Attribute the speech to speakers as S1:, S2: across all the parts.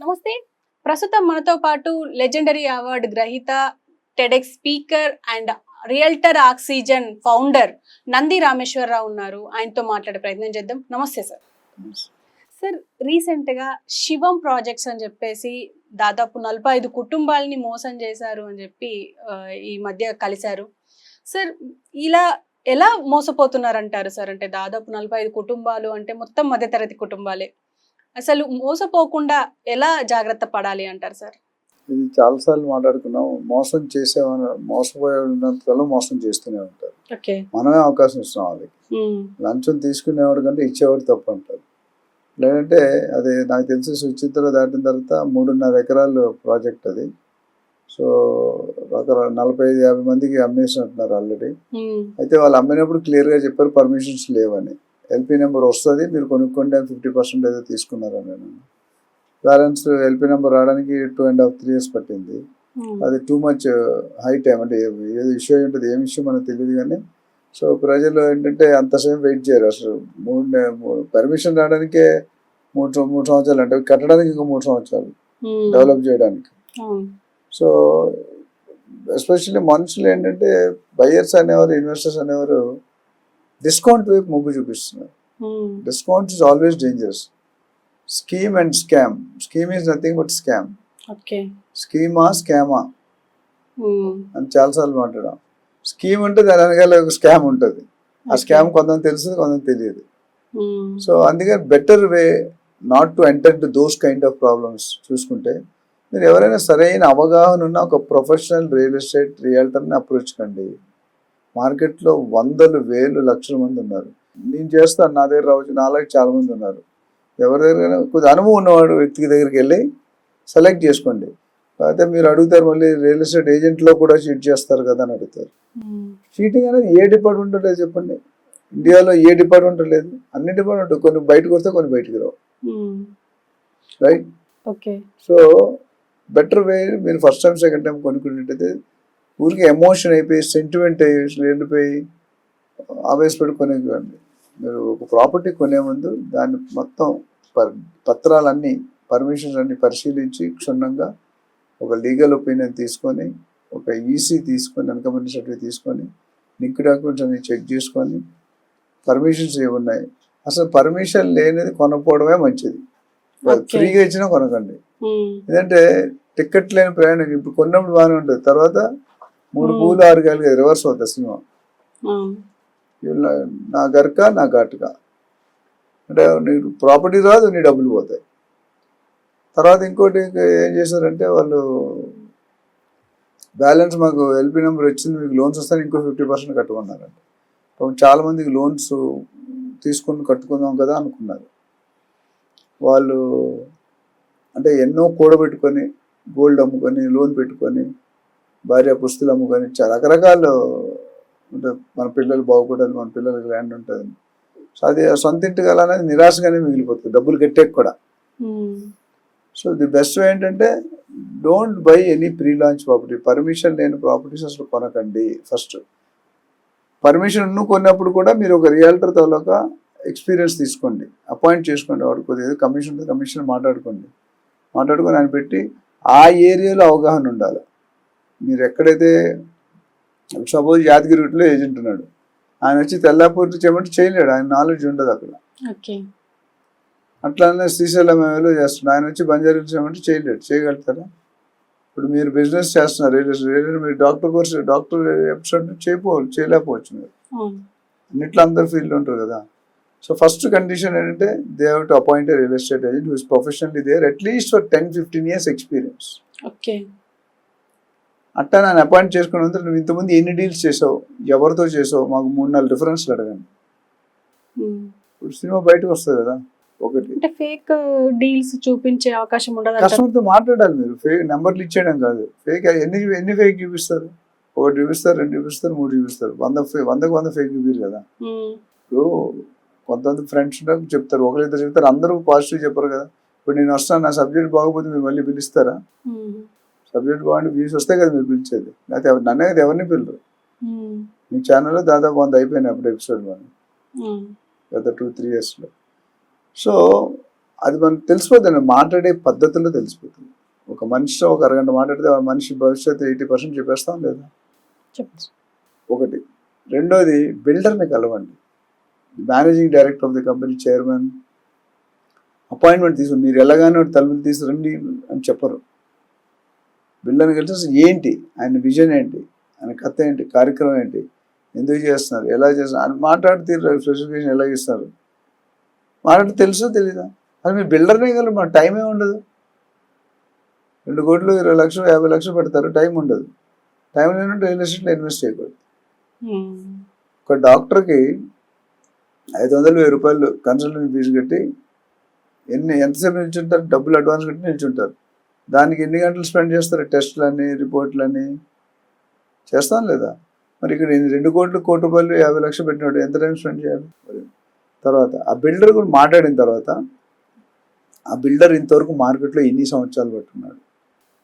S1: నమస్తే. ప్రస్తుతం మనతో పాటు లెజెండరీ అవార్డు గ్రహీత TEDx speaker and realtor oxygen founder Nandi Rameshwararao ఉన్నారు. ఆయనతో మాట్లాడే ప్రయత్నం చేద్దాం. నమస్తే సార్. సార్ రీసెంట్గా శివం ప్రాజెక్ట్స్ అని చెప్పేసి దాదాపు నలభై ఐదు కుటుంబాలని మోసం చేశారు అని చెప్పి ఈ మధ్య కలిశారు. సార్ ఇలా ఎలా మోసపోతున్నారంటారు సార్? అంటే దాదాపు నలభై ఐదు కుటుంబాలు అంటే మొత్తం మధ్యతరగతి కుటుంబాలే. అసలు మోసపోకుండా ఎలా జాగ్రత్త పడాలి అంటారు సార్?
S2: ఇది చాలాసార్లు మాట్లాడుకున్నాం. మోసం చేసేవాళ్ళు మోసపోయే ఉన్నంతకాలం మోసం చేస్తూనే ఉంటారు.
S1: ఓకే.
S2: మనమే అవకాశం ఇస్తాం వాళ్ళకి. లంచం తీసుకునేవాడు కంటే ఇచ్చేవాడు తప్పు అంటారు. లేదంటే అది నాకు తెలిసి సుచిత్ర దాటిన తర్వాత మూడున్నర ఎకరాలు ప్రాజెక్ట్ అది. సో ఒక నలభై ఐదు యాభై మందికి అమ్మేసినట్టున్నారు ఆల్రెడీ. అయితే వాళ్ళు అమ్మినప్పుడు క్లియర్గా చెప్పారు పర్మిషన్స్ లేవని. ఎల్పి నెంబర్ వస్తుంది మీరు కొనుక్కోండి అని ఫిఫ్టీ పర్సెంట్ ఏదో తీసుకున్నారని నేను బ్యాలెన్స్ ఎల్పి నెంబర్ రావడానికి two and half three years పట్టింది. అది టూ మచ్ హై టైం అంటే ఏదో ఇష్యూ అయి ఉంటుంది ఏం ఇష్యూ మనకు తెలియదు కానీ సో ప్రజలు ఏంటంటే అంతసేపు వెయిట్ చేయరు. అసలు మూడు పర్మిషన్ రావడానికే మూడు మూడు సంవత్సరాలు అంటే కట్టడానికి ఇంకా మూడు సంవత్సరాలు డెవలప్ చేయడానికి. సో ఎస్పెషల్లీ మనుషులు ఏంటంటే బయర్స్ అనేవారు ఇన్వెస్టర్స్ అనేవారు డిస్కౌంట్ వైపు మొగ్గు చూపిస్తున్నారు discount is always dangerous scheme and scam scheme is nothing but scam schema స్కామా అని చాలాసార్లు మాట్లాడాం. స్కీమ్ అంటే దాని వెనకాల ఒక స్కామ్ ఉంటుంది. ఆ స్కామ్ కొంతమంది తెలుస్తుంది కొంతమంది తెలియదు. సో అందుకని better way not to enter to those kind of problems చూసుకుంటే మీరు ఎవరైనా సరైన అవగాహన ఉన్న ఒక ప్రొఫెషనల్ రియల్ ఎస్టేట్ రియల్టర్ని అప్రోచ్ కండి. మార్కెట్లో వందలు వేలు లక్షల మంది ఉన్నారు. నేను చేస్తాను నా దగ్గర రావచ్చు నాలాగే చాలా మంది ఉన్నారు. ఎవరి దగ్గర కొద్ది అనుభవం ఉన్నవాడు వ్యక్తి దగ్గరికి వెళ్ళి సెలెక్ట్ చేసుకోండి. అయితే మీరు అడుగుతారు మళ్ళీ రియల్ ఎస్టేట్ ఏజెంట్లో కూడా చీట్ చేస్తారు కదా అని అడుగుతారు. చీటింగ్ అనేది ఏ డిపార్ట్మెంట్ లేదు చెప్పండి? ఇండియాలో ఏ డిపార్ట్మెంట్ లేదు. అన్ని డిపార్ట్మెంట్ కొన్ని బయటకు వస్తే కొన్ని బయటకు రావు. Right
S1: okay.
S2: So better way మీరు ఫస్ట్ టైం సెకండ్ టైం కొనుక్కునేటైతే ఊరికి ఎమోషన్ అయిపోయి సెంటిమెంట్ అయ్యి వెళ్ళిపోయి ఆవేశపడి కొనేకండి మీరు ఒక ప్రాపర్టీ కొనే ముందు దాన్ని మొత్తం పర్ పత్రాలన్నీ పర్మిషన్స్ అన్ని పరిశీలించి క్షుణ్ణంగా ఒక లీగల్ ఒపీనియన్ తీసుకొని ఒక ఈసీ తీసుకొని వెనకమంది సర్టిఫికేట్ తీసుకొని లింక్ డాక్యుమెంట్స్ అన్ని చెక్ చేసుకొని పర్మిషన్స్ ఏమున్నాయి అసలు పర్మిషన్ లేనిది కొనకపోవడమే మంచిది. ఫ్రీగా ఇచ్చినా కొనకండి. ఎందుకంటే టికెట్ లేని ప్రయాణం ఇప్పుడు కొన్నప్పుడు బాగానే ఉంటుంది. తర్వాత మూడు. పూలు ఆరు కాయలు రివర్స్ అవుతుంది సినిమా. వీళ్ళ నా గరక నా ఘాటుగా అంటే నీ ప్రాపర్టీ రాదు నీ డబ్బులు పోతాయి. తర్వాత ఇంకోటి ఇంకా ఏం చేశారంటే వాళ్ళు బ్యాలెన్స్ మాకు ఎల్పి నెంబర్ వచ్చింది మీకు లోన్స్ వస్తే ఇంకో ఫిఫ్టీ పర్సెంట్ కట్టుకున్నారంట. చాలా మందికి లోన్స్ తీసుకొని కట్టుకుందాం కదా అనుకున్నారు. వాళ్ళు అంటే ఎన్నో కూడబెట్టుకొని గోల్డ్ అమ్ముకొని లోన్ పెట్టుకొని భార్య పుస్తులు అమ్ముకొని చాలా రకరకాలు అంటే మన పిల్లలు బాగుపడాలి మన పిల్లలకి ల్యాండ్ ఉంటుంది సో అది సొంత ఇంటి అనేది నిరాశగానే మిగిలిపోతుంది డబ్బులు కట్టే కూడా. సో ది బెస్ట్ వే ఏంటంటే don't buy any pre launch property permission లేని ప్రాపర్టీస్ అసలు కొనకండి ఫస్ట్ పర్మిషన్ కొన్నప్పుడు కూడా మీరు ఒక రియల్టర్ తాలూక ఎక్స్పీరియన్స్ తీసుకోండి. అపాయింట్ చేసుకోండి వాడు కొద్దిగా కమిషన్ కమిషన్ మాట్లాడుకోండి. మాట్లాడుకొని ఆయన పెట్టి ఆ ఏరియాలో అవగాహన ఉండాలి. మీరు ఎక్కడైతే సపోజ్ యాదగిరిలో ఏజెంట్ ఉన్నాడు ఆయన వచ్చి తెల్లాపూర్ చేయమంటే చేయలేడు ఆయన నాలెడ్జ్ ఉండదు అక్కడ. అట్లానే శ్రీశైలం ఏలో చేస్తున్నాడు ఆయన వచ్చి బంజారా హిల్స్ చేయమంటే చేయలేడు చేయగలుగుతారా? ఇప్పుడు మీరు బిజినెస్ చేస్తున్నారు రియల్ ఎస్టేట్ మీరు డాక్టర్ కోర్స్ డాక్టర్ ఎపిసోడ్ చేయకపోవచ్చు చేయలేకపోవచ్చు మీరు. అన్నిట్లో అందరు ఫీల్డ్ ఉంటారు కదా. సో ఫస్ట్ కండిషన్ ఏంటంటే they have to appoint real estate agent who's professionally there at least for ten fifteen years experience
S1: okay.
S2: అట్టా నన్ను అపాయింట్ చేసుకున్నంత నువ్వు ఇంతకుముందు ఎన్ని డీల్స్ చేసావు? ఎవరితో చేసావు? మాకు మూడు నాలుగు రిఫరెన్స్లు అడగండి. ఇప్పుడు సినిమా బయటకు వస్తుంది కదా ఒకటి.
S1: అంటే ఫేక్ డీల్స్ చూపించే అవకాశం ఉండదు
S2: కస్టమర్తో మాట్లాడాలి మీరు. ఫేక్ నెంబర్లు ఇచ్చేయడం కాదు. ఫేక్ ఎన్ని ఎన్ని ఫేక్ చూపిస్తారు? ఒకటి చూపిస్తారు రెండు చూపిస్తారు మూడు చూపిస్తారు. వంద వందకు వంద ఫేక్ చూపిరు కదా. ఇప్పుడు కొంతమంది ఫ్రెండ్స్ చెప్తారు ఒకరిద్దరు చెప్తారు అందరూ పాజిటివ్ చెప్పరు కదా. ఇప్పుడు నేను వస్తాను నా సబ్జెక్ట్ బాగోపోతే మీరు మళ్ళీ పిలుస్తారా? సబ్జెక్ట్ బాగుండి వ్యూస్ వస్తే కదా మీరు పిలిచేది. లేకపోతే ఎవరు- నన్నే కదా ఎవరిని పిల్లరు మీ ఛానల్లో దాదాపు వంద అయిపోయినాయి అప్పుడు ఎపిసోడ్ వాళ్ళు గత టూ త్రీ ఇయర్స్లో సో అది మనకు తెలిసిపోతుంది. మాట్లాడే పద్ధతిలో తెలిసిపోతుంది. ఒక మనిషితో ఒక అరగంట మాట్లాడితే ఆ మనిషి భవిష్యత్తు ఎయిటీ పర్సెంట్ చెప్పేస్తాం లేదా? ఒకటి. రెండోది బిల్డర్ని కలవండి. Managing director of the company chairman. Appointment తీసుకుని మీరు ఎలాగానే తలుపులు తీసుకురండి అని చెప్పరు. బిల్డర్ని కలిసి అసలు ఏంటి? ఆయన విజన్ ఏంటి? ఆయన కథ ఏంటి? కార్యక్రమం ఏంటి? ఎందుకు చేస్తున్నారు? ఎలా చేస్తున్నారు? అని మాట్లాడితే స్పెసిఫికేషన్ ఎలా ఇస్తారు? మాట్లాడితే తెలుసో తెలీదా? అది మీరు బిల్డర్నే కదా మన టైమే ఉండదు. రెండు కోట్లు ఇరవై లక్షలు యాభై లక్షలు పెడతారు టైం ఉండదు. టైం లేనంటే రియల్ ఎస్టేట్లో ఇన్వెస్ట్ చేయకూడదు.
S1: ఉమ్.
S2: ఒక డాక్టర్కి ఐదు వందలు వెయ్యి రూపాయలు కన్సల్టెంట్ ఫీజు కట్టి ఎన్ని ఎంతసేపు నిల్చుంటారు? డబ్బులు అడ్వాన్స్ కట్టి నిల్చుంటారు. దానికి ఎన్ని గంటలు స్పెండ్ చేస్తారు? టెస్టులని రిపోర్ట్లని? చేస్తాం లేదా? మరి ఇక్కడ రెండు కోట్లు కోటి రూపాయలు యాభై లక్షలు పెట్టినాడు ఎంత టైం స్పెండ్ చేయాలి? మరి తర్వాత ఆ బిల్డర్ కూడా మాట్లాడిన తర్వాత ఆ బిల్డర్ ఇంతవరకు మార్కెట్లో ఎన్ని సంవత్సరాలు పట్టున్నాడు?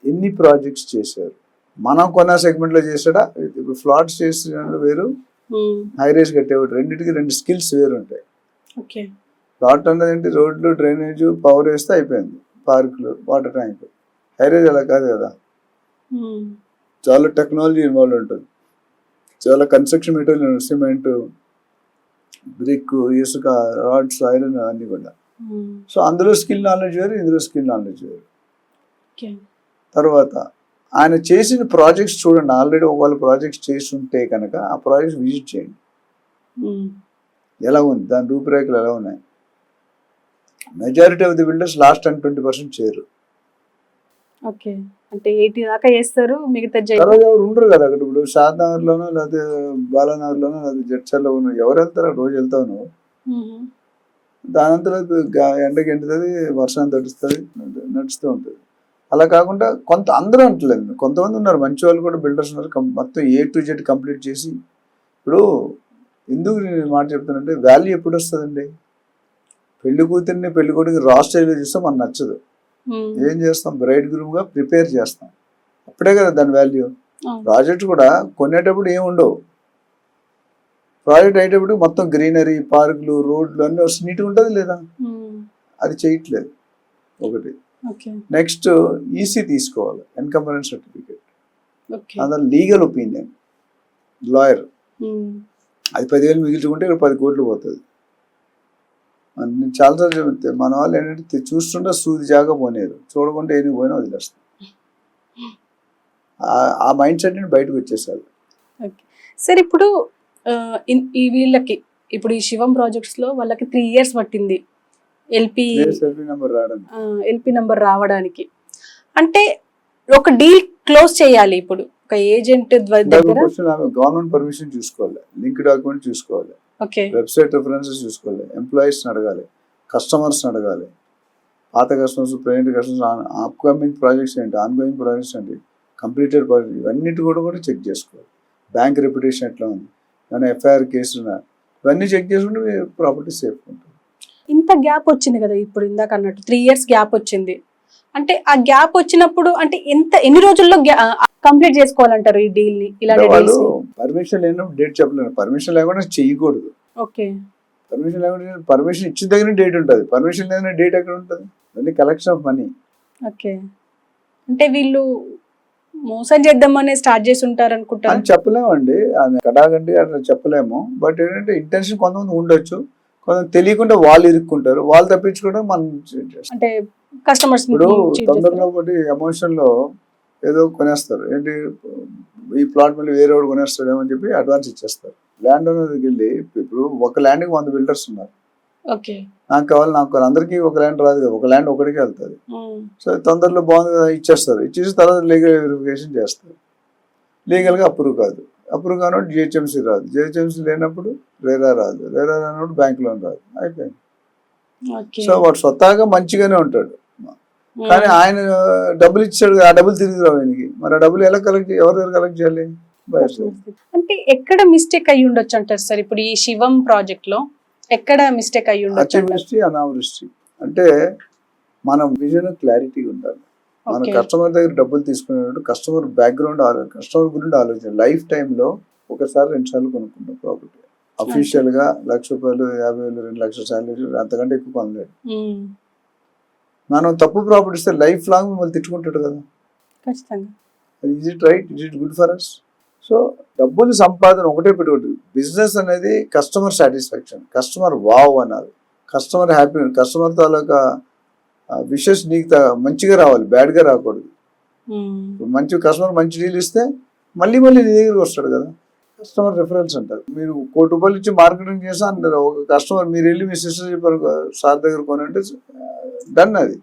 S2: ఎన్ని ప్రాజెక్ట్స్ చేశారు? మనం కొన్న సెగ్మెంట్లో చేసాడా ఇప్పుడు ఫ్లాట్స్ చేస్తున్నాడు వేరు.
S1: ఉమ్.
S2: హై రేస్ కట్టేవాడు. రెండింటికి రెండు స్కిల్స్ వేరు ఉంటాయి.
S1: ఓకే.
S2: ప్లాట్ అన్నది ఏంటి? రోడ్లు డ్రైనేజ్ పవర్ వేస్తే అయిపోయింది. పార్కులు వాటర్ ట్యాంక్ హై రేజ్ అలా కాదు కదా.
S1: ఉమ్.
S2: చాలా టెక్నాలజీ ఇన్వాల్వ్ ఉంటుంది. చాలా కన్స్ట్రక్షన్ మెటీరియల్ సిమెంట్ బ్రిక్ ఇసుక రాడ్స్ ఐరన్ అన్నీ కూడా. సో అందులో స్కిల్ నాలెడ్జ్ వేరు ఇందులో స్కిల్ నాలెడ్జ్ వేరు. తర్వాత ఆయన చేసిన ప్రాజెక్ట్స్ చూడండి ఆల్రెడీ ఒకవేళ ప్రాజెక్ట్స్ చేసి ఉంటే కనుక ఆ ప్రాజెక్ట్స్ విజిట్ చేయండి.
S1: ఉమ్.
S2: ఎలా ఉంది? దాని రూపురేఖలు ఎలా ఉన్నాయి? Majority of the builders last ten twenty percent చేయరు.
S1: ఓకే. అంటే ఎయిటీ దాకా చేస్తారు మిగతా
S2: తర్వాత ఎవరు ఉండరు కదా అక్కడ. ఇప్పుడు షాద్నగర్లోనో లేకపోతే బాలానగర్లోనో లేకపోతే జడ్చర్లో ఉన్న ఎవరు వెళ్తారు రోజు
S1: ఉమ్.
S2: దాని అంతలో గా- ఎండకి ఎండుతుంది వర్షం తడుస్తుంది నడుస్తూ ఉంటుంది. అలా కాకుండా కొంత అందరూ అంటలేదు. కొంతమంది ఉన్నారు మంచి వాళ్ళు కూడా బిల్డర్స్ ఉన్నారు. మొత్తం ఏ టు జెడ్ కంప్లీట్ చేసి ఇప్పుడు ఎందుకు నేను మాట చెప్తానంటే వాల్యూ ఎప్పుడు వస్తుందండి? పెళ్ళి కూతుర్ని పెళ్ళి కొడుకు రా స్టైల్లో చూస్తే మనకు నచ్చదు. ఏం చేస్తాం? బ్రైడ్ గ్రూమ్గా ప్రిపేర్ చేస్తాం. అప్పుడే కదా దాని వాల్యూ. ప్రాజెక్ట్ కూడా కొనేటప్పుడు ఏమి ఉండవు. ప్రాజెక్ట్ అయ్యేటప్పుడు మొత్తం గ్రీనరీ పార్కులు రోడ్లు అన్నీ వస్తే నీట్గా ఉంటుంది లేదా. అది చేయట్లేదు. ఒకటి.
S1: ఓకే.
S2: నెక్స్ట్ ఈసీ తీసుకోవాలి. ఎన్కంబరెన్స్ సర్టిఫికేట్ అందులో లీగల్ ఒపీనియన్ లాయర్. అది పదివేలు మిగిల్చుకుంటే ఇక్కడ పది కోట్లు పోతుంది. నేను చాలాసార్లు చెబితే మన వాళ్ళు ఏంటంటే చూస్తుంటే సూది జాగా పోనేరు. చూడకుండా ఏమి పోయినా వదిలేస్తాం ఆ- మైండ్ సెట్ బయటకు వచ్చేసారు.
S1: సరే ఇప్పుడు ఈ వీళ్ళకి ఇప్పుడు ఈ శివం ప్రాజెక్ట్స్లో వాళ్ళకి త్రీ ఇయర్స్ పట్టింది. ఎల్పి
S2: సెల్ఫీ నెంబర్ రావడానికి.
S1: ఎల్పి నంబర్ రావడానికి. అంటే ఒక డీల్ క్లోజ్ చేయాలి ఇప్పుడు. ఒక ఏజెంట్ దగ్గర
S2: గవర్నమెంట్ పర్మిషన్ చూసుకోవాలి. లింక్ డాక్యుమెంట్ చూసుకోవాలి. వెబ్సైట్ రిఫరెన్సెస్ చూసుకోవాలి. ఎంప్లాయీస్ అడగాలి. కస్టమర్స్ అడగాలి. పాత customers present customers upcoming projects ఏంటి? ఆన్గోయింగ్ ప్రాజెక్ట్స్ ఏంటి? కంప్లీటెడ్ ప్రాజెక్ట్ ఇవన్నిటి కూడా కూడా చెక్ చేసుకోవాలి. బ్యాంక్ రెప్యుటేషన్ ఎట్లా ఉంది? ఏమైనా ఎఫ్ఐఆర్ కేసులు ఉన్నాయా? ఇవన్నీ చెక్ చేసుకుంటే ప్రాపర్టీ సేఫ్ ఉంటుంది.
S1: ఇంత గ్యాప్ వచ్చింది కదా ఇప్పుడు ఇందాక అన్నట్టు. త్రీ ఇయర్స్ గ్యాప్ వచ్చింది. అంటే ఆ గ్యాప్ వచ్చినప్పుడు అంటే ఎంత ఎన్ని రోజుల్లో కంప్లీట్ చేసుకోవాలంటారు ఈ డీల్ని ఇలాంటి
S2: పర్మిషన్ లేనప్పుడు డేట్ చెప్పలేరు. పర్మిషన్ లేకుండా చేయకూడదు.
S1: ఓకే.
S2: పర్మిషన్ లేకుండా పర్మిషన్ ఇచ్చిన దగ్గర డేట్ ఉంటుంది. పర్మిషన్ లేని డేట్ ఎక్కడ ఉంటుంది? అన్ని కలెక్షన్ ఆఫ్ మనీ
S1: ఓకే. అంటే వీళ్ళు మోసం చేద్దామనే స్టార్ట్ చేసి ఉంటారు అనుకుంటారు
S2: అని చెప్పలేమండి. అది కడాగండి అట్లా చెప్పలేము. బట్ ఏంటంటే ఇంటెన్షన్ కొంతమంది ఉండొచ్చు. కొంతమంది తెలియకుండా వాళ్ళు ఇరుక్కుంటారు. వాళ్ళు తప్పించుకోవడం మనం
S1: అంటే కస్టమర్స్
S2: ఇప్పుడు తొందరలో ఒకటి ఎమోషన్లో ఏదో కొనేస్తారు. ఏంటి ఈ ప్లాట్ మళ్ళీ వేరే వాడు కొనేస్తాడేమో అని చెప్పి అడ్వాన్స్ ఇచ్చేస్తారు. ల్యాండ్ ఓనర్కి వెళ్ళి ఇప్పుడు ఒక ల్యాండ్కి వంద బిల్డర్స్ ఉన్నారు. నాకు కావాలి నాకు. అందరికీ ఒక ల్యాండ్ రాదు కదా ఒక ల్యాండ్ ఒకటికి వెళ్తుంది. సో తొందరలో బాగుంది కదా ఇచ్చేస్తారు. ఇచ్చేసి తర్వాత లీగల్ వెరిఫికేషన్ చేస్తారు. లీగల్గా అప్రూవ్ కాదు. అప్రూవ్ కానప్పుడు జిహెచ్ఎంసీ రాదు. జిహెచ్ఎంసీ లేనప్పుడు రేరా రాదు. రేరా రానప్పుడు బ్యాంక్ లోన్ రాదు. అయిపోయింది. సో వాడు స్వతహాగా మంచిగానే ఉంటాడు. కానీ ఆయన డబ్బులు ఇచ్చాడు ఆ డబ్బులు తిరిగి రావు ఆయనకి. మరి ఆ డబ్బులు ఎలా కలెక్ట్ ఎవరి దగ్గర కలెక్ట్ చేయాలి?
S1: అంటే ఎక్కడ మిస్టేక్ అయ్యి ఉండొచ్చు అంటారు సార్? ఇప్పుడు ఈ శివం ప్రాజెక్ట్లో ఎక్కడ మిస్టేక్ అయ్యి ఉండొచ్చు
S2: అతివృష్టి అనావృష్టి. అంటే మన విజన్ క్లారిటీ ఉండాలి. మన కస్టమర్ దగ్గర డబ్బులు తీసుకునేటప్పుడు కస్టమర్ బ్యాక్గ్రౌండ్ కస్టమర్ గురించి ఆలోచన. లైఫ్ టైంలో ఒకసారి రెండు సార్లు కొనుక్కుంటాం ప్రాపర్టీ అఫీషియల్గా లక్ష రూపాయలు యాభై వేలు రెండు లక్షల శాలరీ అంతకంటే ఎక్కువ కొనలేదు
S1: ఉమ్.
S2: మనం తప్పు ప్రాపర్టీ ఇస్తే లైఫ్ లాంగ్ మిమ్మల్ని తిట్టుకుంటాడు కదా.
S1: ఖచ్చితంగా.
S2: Is it right is it good for us so డబ్బులు సంపాదన ఒకటే పెట్టుకోండి బిజినెస్ అనేది కస్టమర్ సాటిస్ఫాక్షన్ కస్టమర్ వావ్ అన్నారు కస్టమర్ హ్యాపీ కస్టమర్ తాలూకా విషెస్ నీకు మంచిగా రావాలి బ్యాడ్గా రాకూడదు. మంచి కస్టమర్ మంచి డీల్ ఇస్తే మళ్ళీ మళ్ళీ నీ దగ్గరికి వస్తాడు కదా. కస్టమర్ రిఫరెన్స్ అంటారు. మీరు కోటి రూపాయలు ఇచ్చి మార్కెటింగ్ చేసా అంటారు. ఒక కస్టమర్ మీరు వెళ్ళి మీ సిస్టర్ చెప్పారు సార్ దగ్గర కొనంటే డన్ అది.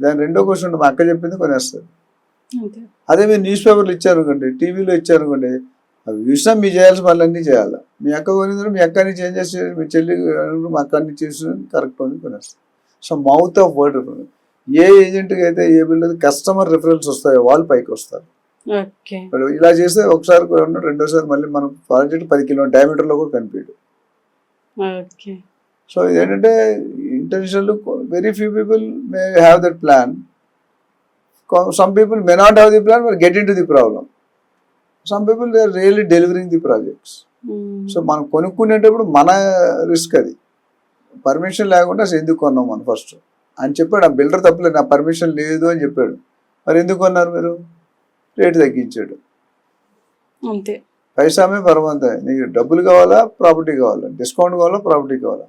S2: దాని రెండో క్వశ్చన్ మా అక్క చెప్పింది కొనేస్తారు. అదే మీరు న్యూస్ పేపర్లు ఇచ్చారు అనుకోండి టీవీలో ఇచ్చారు అనుకోండి అవి చూసినా మీ చేయాల్సి మళ్ళీ అన్నీ చేయాలి. మీ అక్క కొనిందని మీ అక్కని చేంజ్ చేసి మీ చెల్లి మా అక్కని చేసి కరెక్ట్ అని కొనేస్తారు. సో మౌత్ ఆఫ్ వర్డ్ ఏ ఏజెంట్కి అయితే ఏ బిల్డర్ కస్టమర్ రిఫరెన్స్ వస్తాయో వాళ్ళు పైకి వస్తారు. ఇలా చేస్తే ఒకసారి రెండోసారి మళ్ళీ మనం ప్రాజెక్ట్ పది కిలో డయామీటర్లో కూడా కనిపించదు.
S1: ఓకే.
S2: సో ఇదేంటంటే intentional very few people may have that plan some people may not have the plan but get in to the problem some people they are really delivering the projects so మనం కొనుక్కునేటప్పుడు మన risk అది. Permission లేకుండా అసలు ఎందుకు కొన్నాం మనం first అని చెప్పాడు ఆ బిల్డర్ తప్పలేదు నా పర్మిషన్ లేదు అని చెప్పాడు. మరి ఎందుకు కొన్నారు మీరు? రేటు తగ్గించాడు.
S1: అంతే.
S2: పైసామే పరమంతే నీకు డబ్బులు కావాలా ప్రాపర్టీ కావాలా? డిస్కౌంట్ కావాలా ప్రాపర్టీ కావాలా?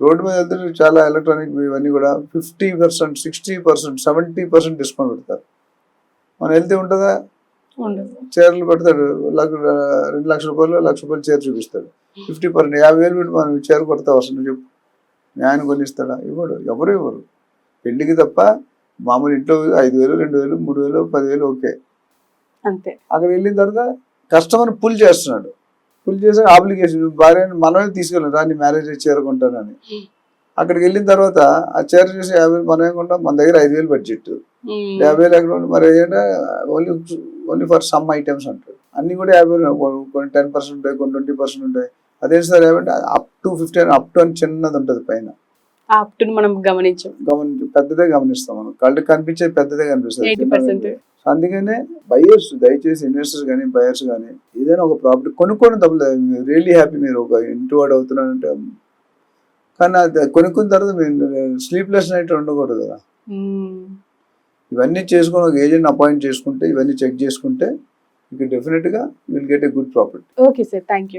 S2: రోడ్డు మీద వెళ్తే చాలా ఎలక్ట్రానిక్ ఇవన్నీ కూడా fifty percent sixty percent seventy percent discount పెడతారు. మనం వెళ్తే ఉంటుందా? చీరలు పెడతాడు లక్ష రెండు లక్షల రూపాయలు లక్ష రూపాయలు చీర చూపిస్తాడు. ఫిఫ్టీ పర్సెంట్ యాభై వేలు పెట్టి మనం చీర కొడతా వస్తుంది చెప్పు. న్యాయం కొనిస్తాడా? ఇవ్వడు ఎవరు ఇవ్వరు. పెళ్ళికి తప్ప మామూలు ఇంట్లో ఐదు వేలు రెండు వేలు మూడు వేలు పదివేలు ఓకే.
S1: అంతే.
S2: అక్కడ వెళ్ళిన తర్వాత కస్టమర్ పుల్ చేస్తున్నాడు. పుల్ చేసే ఆబ్లిగేషన్ భార్యని మనమే తీసుకెళ్ళాం రాని మ్యారేజ్ చీర కొంటానని అక్కడికి వెళ్ళిన తర్వాత ఆ చీర చూసి యాభై మనం ఏమనుకుంటాం మన దగ్గర ఐదు వేలు బడ్జెట్. యాభై వేలు ఎక్కడ? మరి ఏంటంటే only only for some items అంటారు. అన్ని కూడా యాభై కొన్ని టెన్ పర్సెంట్ ఉంటాయి కొన్ని ట్వంటీ పర్సెంట్ ఉంటాయి. అదే సార్ ఏమంటే up to fifteen up to అని చిన్నది ఉంటుంది పైన.
S1: ఆ అప్టును మనం గమనించాం.
S2: గమనించి పెద్దదే గమనిస్తాం మనం. కళ్ళు కనిపించేది పెద్దదే కనిపిస్తుంది.
S1: 80%
S2: చిన్నది. సో అందుకనే బయర్స్ దయచేసి ఇన్వెస్టర్స్ కానీ బయర్స్ కానీ ఏదైనా ఒక ప్రాపర్టీ కొనుక్కోవడం తప్పలేదు రియల్లీ హ్యాపీ మీరు ఒక ఇంటి వాడు అవుతున్నారంటే కానీ అది కొనుక్కున్న తర్వాత మీరు స్లీప్లెస్ నైట్ ఉండకూడదు కదా. ఇవన్నీ చేసుకొని ఒక ఏజెంట్ అపాయింట్ చేసుకుంటే ఇవన్నీ చెక్ చేసుకుంటే మీకు డెఫినెట్గా will get a good property
S1: okay sir thank you